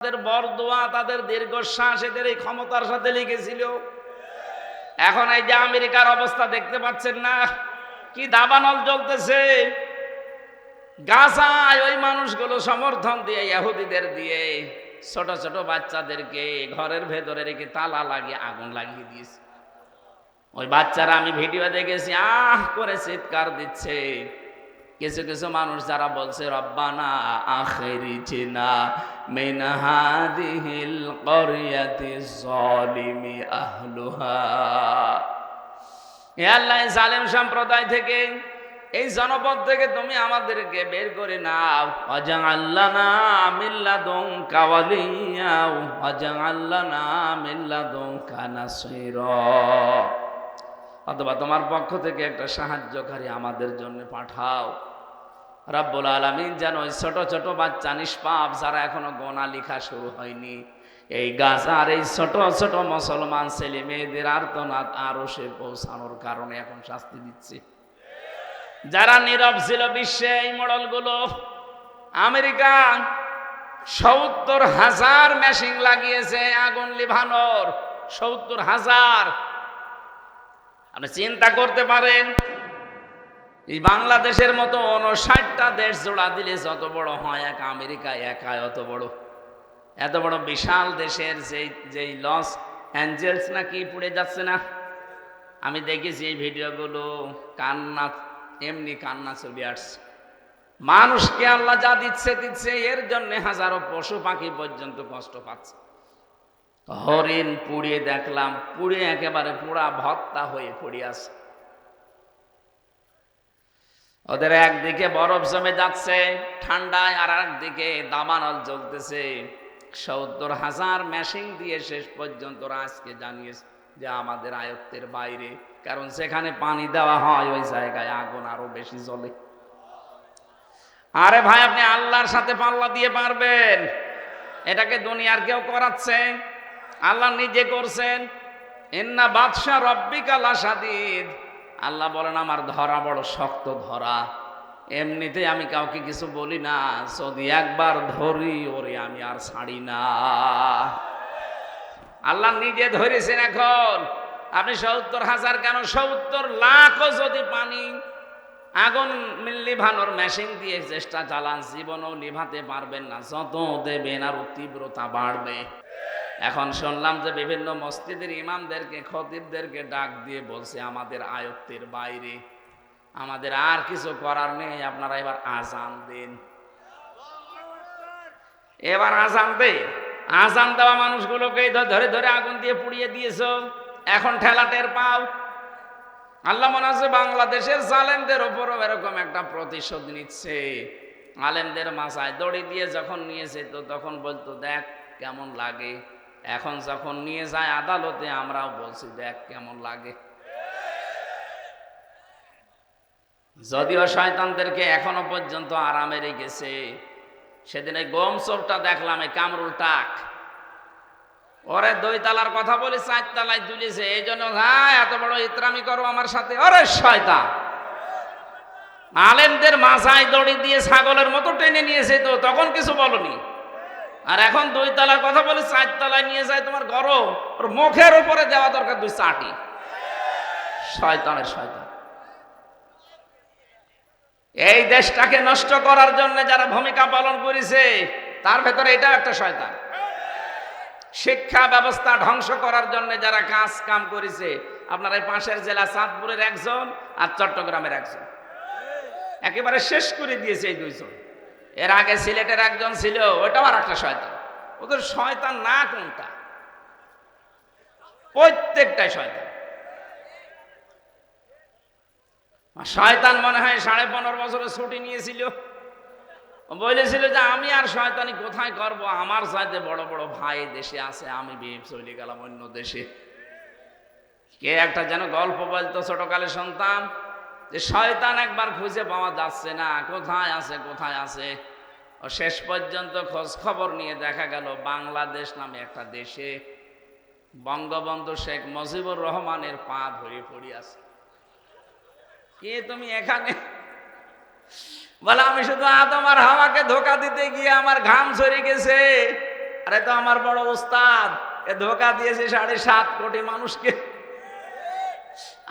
তাদের বরদোয়া, তাদের দীর্ঘশ্বাস এদের এই ক্ষমতার সাথে লিখেছিল। এখন এই যে আমেরিকার অবস্থা দেখতে পাচ্ছেন না, কি দাবানল জ্বলতেছে। গাছায় ওই মানুষগুলো সমর্থন দিয়ে, ইহুদিদের দিয়ে ছোট ছোট বাচ্চাদেরকে ঘরের ভেতরে রেখে তালা লাগিয়ে আগুন লাগিয়ে দিয়েছে। ওই বাচ্চারা আমি ভিডিও দেখেছি, আহ করে চিৎকার দিচ্ছে। কিছু কিছু মানুষ যারা বলছে, রব্বানা আখেরিচিনা মিন হাদিহিল করিয়াতি যালিমি আহলুহা। হে আল্লাহ জালেম সম্প্রদায় থেকে, এই জনপদ থেকে তুমি আমাদেরকে বের করে নাও। অজাং আল্লাহ না মিল্লা দং কাওয়ালিয়াও অজাং আল্লাহ না মিল্লা দং কানা অথবা তোমার পক্ষ থেকে একটা সাহায্যকারী আমাদের জন্য পাঠাও। রাব্বুল আলমিন যেন ওই ছোট ছোট বাচ্চা নিষ্পাপ যারা এখনও গোনা লেখা শুরু হয়নি। এই গাছার এই ছোট ছোট মুসলমান ছেলে মেয়েদের আর্তনাদ আরও সে পৌঁছানোর কারণে এখন শাস্তি দিচ্ছে। যারা নীরব ছিল বিশ্বে এই মডেলগুলো, আমেরিকা সত্তর হাজার মেশিন লাগিয়েছে আগুন লিভানোর, সত্তর হাজার। আপনি চিন্তা করতে পারেন এই বাংলাদেশের মতো ষাটটা দেশ জোড়া দিলে যত বড় হয়, এক আমেরিকা, একা অত বড়। এত বড় বিশাল দেশের যেই যেই লস অ্যাঞ্জেলস না কি পুড়ে যাচ্ছে না? আমি দেখেছি এই ভিডিওগুলো, কান্না, এমনি কান্না ছবি আসছে। মানুষকে আল্লাহ যা দিচ্ছে দিচ্ছে, এর জন্য হাজারো পশু পাখি পর্যন্ত কষ্ট পাচ্ছে। হরিণ পুড়িয়ে দেখলাম পুড়ে একেবারে পোড়া ভত্তা হয়ে পড়ে আছে। ওদের একদিকে বরফ জমে যাচ্ছে, ঠান্ডায় আর একদিকে দামানল জ্বলতেছে। সত্তর হাজার মেশিন দিয়ে শেষ পর্যন্ত ওরা আজকে জানিয়েছে যে আমাদের আয়ত্তের বাইরে, কারণ সেখানে পানি দেওয়া হয়, ওই জায়গায় আগুন আরও বেশি জ্বলে। আরে ভাই, আপনি আল্লাহর সাথে পাল্লা দিয়ে পারবেন। এটাকে দুনিয়ার কেউ করাচ্ছে? আল্লাহ নিজে করছেন। এন্না বাদশাহ রব্বিকালা সাদিদ আল্লাহ বলেন, আমার ধরা বড় শক্ত ধরা। এমনিতে আমি কাউকে কিছু বলি না। যদি একবার ধরি, ওরে আমি আর ছাড়ি না। আল্লাহ নিজে ধরেছেন এখন। আপনি সত্তর হাজার কেন? সত্তর লাখও যদি পানি, আগুন লিভানোর মেশিন দিয়ে চেষ্টা চালান, জীবনও লিভাতে পারবেন না। যত দেবেন আর তীব্রতা বাড়বে। এখন শুনলাম যে বিভিন্ন মসজিদের ইমামদেরকে, খতিবদেরকে ডাক দিয়ে বলছে, আমাদের আয়ত্তের বাইরে, আমাদের আর কিছু করার নেই, আপনারা এবার আজান দিন। এবার আজান দে। আজান দেওয়া মানুষগুলোকে ধরে ধরে আগুন দিয়ে পুড়িয়ে দিয়েছ। এখন ঠেলাটের পাও। আল্লাহ মনে আছে বাংলাদেশের জালেমদের ওপরও এরকম একটা প্রতিশোধ নিচ্ছে। আলেমদের মাথায় দড়ি দিয়ে যখন নিয়েছে তো তখন বলতো, দেখ কেমন লাগে। এখন যখন নিয়ে যায় আদালতে, আমরাও বলছি, দেখ কেমন লাগে। যদিও শয়তানদেরকে এখনও পর্যন্ত আরামে রেখেছে, সেদিন এই গম চোরটা দেখলাম, এই কামরুল টাক। ওরে দুই তালার কথা বলে চার তালায় তুলেছে এই জন্য ভাই, এত বড় ইতরামি করো আমার সাথে। ওরে শয়তান! আলেমদের মাথায় দড়ি দিয়ে ছাগলের মতো টেনে নিয়েছে তো, তখন কিছু বলনি। আর এখন দুই তালার কথা বলে চার তালায় নিয়ে যায় তোমার গরম। ওর মুখের উপরে দেওয়া দরকার দুই চাটি। শয়তানের শয়তান। এই দেশটাকে নষ্ট করার জন্য যারা ভূমিকা পালন করেছে, তার ভেতরে এটাও একটা শয়তান। শিক্ষা ব্যবস্থা ধ্বংস করার জন্য যারা কাজ কাম করেছে, আপনার এই পাশের জেলা চাঁদপুরের একজন আর চট্টগ্রামের একজন। একেবারে শেষ করে দিয়েছে এই দুইজন। এর আগে সিলেটের একজন ছিল, ওটাও আর একটা শয়তান। ওদের শয়তান না কোনটা? প্রত্যেকটাই শয়তান। শয়তান মনে হয় সাড়ে পনেরো বছরের ছুটি নিয়েছিল। বলেছিল যে, আমি আর শয়তানি কোথায় করব? আমার সাথে বড় বড় ভাই দেশে আছে, আমি বিয়ে চলে গেলাম অন্য দেশে। কে একটা যেন গল্প বলতো ছোটকালে সন্তান যে শয়তান একবার খুঁজে পাওয়া যাচ্ছে না। কোথায় আছে কোথায় আছে? ও শেষ পর্যন্ত খোঁজ খবর নিয়ে দেখা গেল বাংলাদেশ নামে একটা দেশে বঙ্গবন্ধু শেখ মুজিবুর রহমানের পা ধরে পড়ি আছে। কে তুমি এখানে? বলে, আমি শুধু আর হাওয়াকে ধোকা দিতে গিয়ে আমার ঘাম সরে গেছে। আরে, তো আমার বড় উস্তাদ এ ধোকা দিয়েছে সাড়ে সাত কোটি মানুষকে।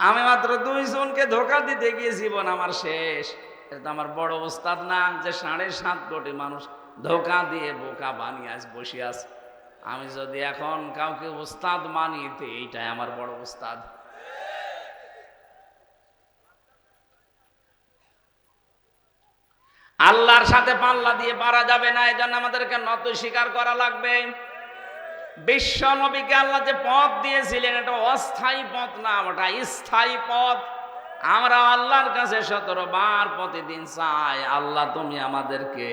আমি মাত্র দুই জনকে ধোকা দিতে গিয়ে জীবন আমার শেষ। এটা আমার বড় উস্তাদ না, যে সাড়ে সাত কোটি মানুষ ধোকা দিয়ে বোকা বানিয়ে আজ বসে আছে। আমি যদি এখন কাউকে উস্তাদ মানি, তো এইটাই আমার বড় উস্তাদ আল্লাহর সাথে পাল্লা দিয়ে পারা যাবে না এই জন্য আমাদেরকে নত স্বীকার করা লাগবে। বিশ্ব নবীকে আল্লাহ যে পথ দিয়েছিলেন, এটা অস্থায়ী পথ না, ওটা স্থায়ী পথ। আমরা আল্লাহর কাছে সতেরো বার প্রতিদিন চাই, আল্লাহ তুমি আমাদেরকে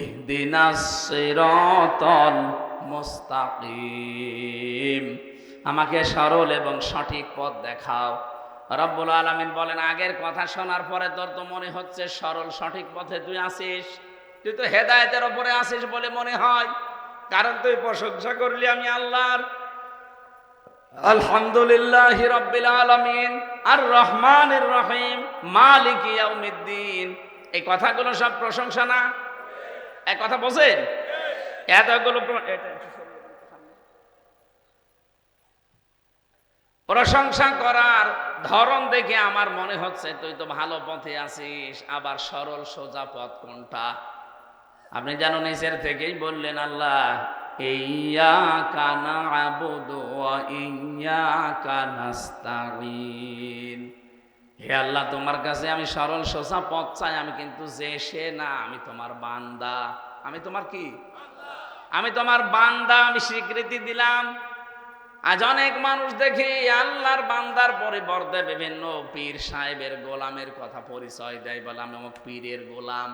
ইহদিনাস সিরাতাল মুস্তাকিম। আমাকে সরল এবং সঠিক পথ দেখাও। রব্বুল আলমিন বলেন, আগের কথা শোনার পরে তোর তো মনে হচ্ছে সরল সঠিক পথে তুই আসিস। তুই তো হেদায়েতের ওপরে আসিস বলে মনে হয়। কারণ তুই প্রশংসা করলি আমি আল্লাহর। আলহামদুলিল্লাহ রব্বিল আলামিন, আর রহমানির রহিম, মালিক এই কথাগুলো সব প্রশংসা না? এক কথা বোঝেন? এতগুলো। প্রশংসা করার ধরন দেখে আমার মনে হচ্ছে তুই তো ভালো পথে আছিস, আবার সরল সোজা পথ কোনটা? আপনি যেন নিচের থেকেই বললেন আল্লাহ ইয়া কানা আবুদু ইয়া কানাস্তাইন হে আল্লাহ, তোমার কাছে আমি সরল সোজা পথ চাই, আমি কিন্তু যে সে না, আমি তোমার বান্দা। আমি তোমার কি? আমি তোমার বান্দা, আমি স্বীকৃতি দিলাম। আজ অনেক মানুষ দেখি আল্লাহর বান্দার পরিবর্তে বিভিন্ন পীর সাহেবের গোলামের কথা পরিচয় দেয় বলে, আমি আমার পীরের গোলাম।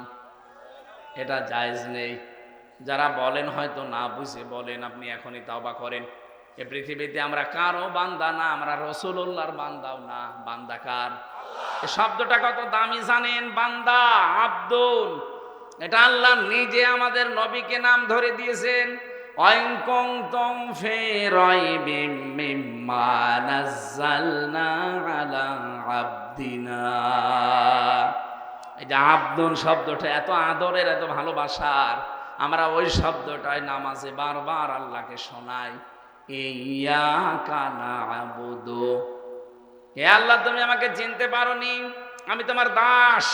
এটা জায়েজ নেই। যারা বলেন হয়তো না বুঝে বলেন, আপনি এখনই তাওবা করেন। এ পৃথিবীতে আমরা কারও বান্দা না, আমরা রসুল্লাহর বান্দাও না। বান্দা কার? এ শব্দটা কত দামি জানেন? বান্দা আব্দুল এটা আল্লাহ নিজে আমাদের নবীকে নাম ধরে দিয়েছেন। তং আলা আবদিনা। এই যে আব্দুল শব্দটা এত আদরের, এত ভালোবাসার, আমরা ওই শব্দটাই নামাজে বারবার আল্লাহকে শোনাই। ইয়া হে আল্লাহ, তুমি আমাকে চিনতে পারোনি। আমি তোমার দাস,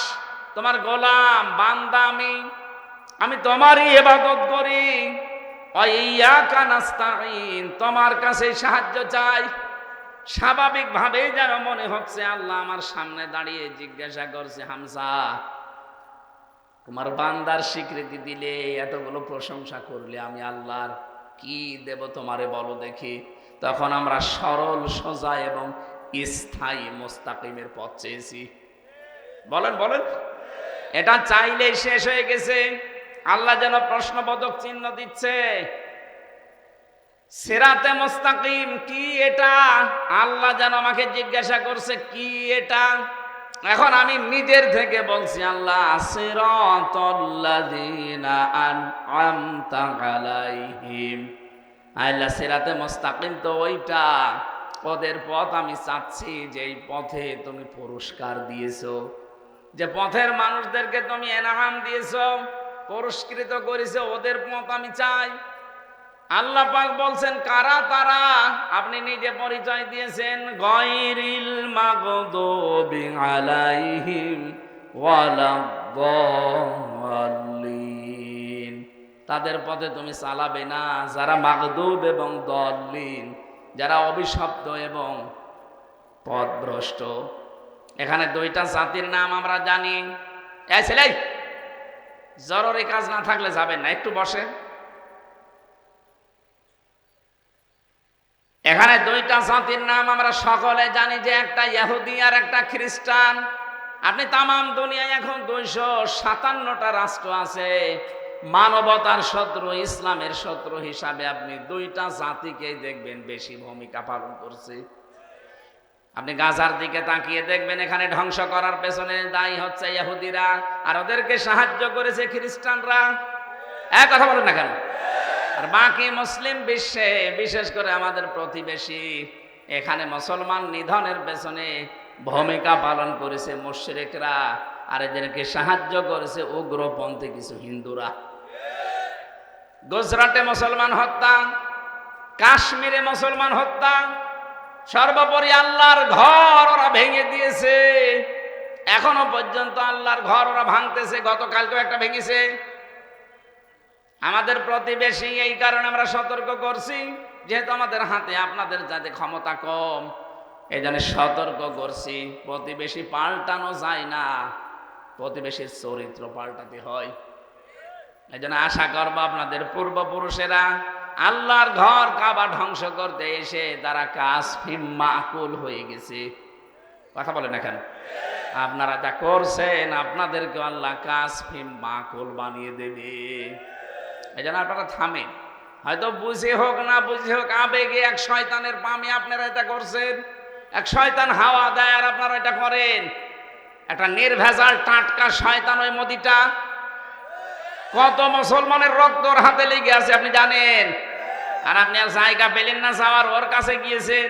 তোমার গোলাম, বান্দা আমি। আমি তোমারই ইবাদত করি। ইয়া কানাস্তাইন তোমার কাছে সাহায্য চাই। স্বাভাবিকভাবেই যেন মনে হচ্ছে আল্লাহ আমার সামনে দাঁড়িয়ে জিজ্ঞাসা করছে হামসা তোমার বান্দার স্বীকৃতি দিলে এতগুলো প্রশংসা করলে আমি আল্লাহর কি দেব তোমারে বলো দেখি। তখন আমরা সরল, সোজা এবং স্থায়ী, মোস্তাকিমের পথ চেয়েছি। বলেন বলেন। এটা চাইলেই শেষ হয়ে গেছে। আল্লাহ যেন প্রশ্নবোধক চিহ্ন দিচ্ছে। সেরাতে মোস্তাকিম, কি এটা? আল্লাহ যেন আমাকে জিজ্ঞাসা করছে, কি এটা? এখন আমি নিজের থেকে বলছি, আল্লাহ আল্লাহ, সেরাতে মোস্তাকিম তো ওইটা, পদের পথ আমি চাচ্ছি যে এই পথে তুমি পুরস্কার দিয়েছ। যে পথের মানুষদেরকে তুমি এনাম দিয়েছ, পুরস্কৃত করেছ, ওদের পথ আমি চাই। আল্লাহ পাক বলছেন, কারা তারা? আপনি নিজে পরিচয় দিয়েছেন, গয়রিল মাগদুবি আলাইহিম ওয়ালাদ-দাল্লিন। তাদের পথে তুমি চালাবে না। যারা মাগদুব এবং দল্লিন, যারা অভিশপ্ত এবং পথভ্রষ্ট। এখানে দুইটা জাতির নাম আমরা জানি। এই ছেলে, জরুরি কাজ না থাকলে যাবেন না, একটু বসে এখানে দুইটা জাতির নাম আমরা সকলে জানি যে একটা ইহুদি আর একটা খ্রিস্টান। আপনি তামাম দুনিয়ায় এখন দুইশো সাতান্নটা রাষ্ট্র আছে। মানবতার শত্রু, ইসলামের শত্রু হিসাবে আপনি দুইটা জাতিকেই দেখবেন বেশি ভূমিকা পালন করছে। আপনি গাজার দিকে তাকিয়ে দেখবেন এখানে ধ্বংস করার পেছনে দায়ী হচ্ছে ইহুদিরা, আর ওদেরকে সাহায্য করেছে খ্রিস্টানরা। এক কথা বলেন না কেন? আর বাকি মুসলিম বিশ্বে, বিশেষ করে আমাদের প্রতিবেশী, এখানে মুসলমান নিধনের পেছনে ভূমিকা পালন করেছে মুশরিকরা, আর এদেরকে সাহায্য করেছে উগ্রপন্থী কিছু হিন্দুরা। গুজরাটে মুসলমান হত্যা, কাশ্মীরে মুসলমান হত্যা, সর্বোপরি আল্লাহর ঘর ওরা ভেঙে দিয়েছে। এখনও পর্যন্ত আল্লাহর ঘর ওরা ভাঙতেছে, গতকালকেও একটা ভেঙেছে। আমাদের প্রতিবেশী, এই কারণে আমরা সতর্ক করছি। যেহেতু আমাদের হাতে আপনাদের যাতে ক্ষমতা কম এই জন্য সতর্ক করছি। প্রতিবেশী পাল্টানো যায় না, প্রতিবেশীর চরিত্র পাল্টাতে হয়। এই জন্য আশা করব আপনাদের পূর্বপুরুষেরা, আল্লাহর ঘর কাবা ধ্বংস করতে এসে তারা কাজ মাকুল হয়ে গেছে। কথা বলেন এখন। আপনারা যা করছেন আপনাদেরকে আল্লাহ কাজ মাকুল বানিয়ে দেবে। এই জন্য আপনারা থামেন। হয়তো বুঝে হোক, না বুঝে হোক, আবেগে এক শয়তানের পামে আপনারা এটা করছেন। এক শয়তান হাওয়া দেয় আর আপনারা এটা করেন। একটা নির্ভেজাল টাটকা শয়তান ওই মোদিটা। কত মুসলমানের রক্ত হাতে লেগে আছে, আপনি জানেন? আর আপনি আর জায়গা পেলেন না যাওয়ার, ওর কাছে গিয়েছেন।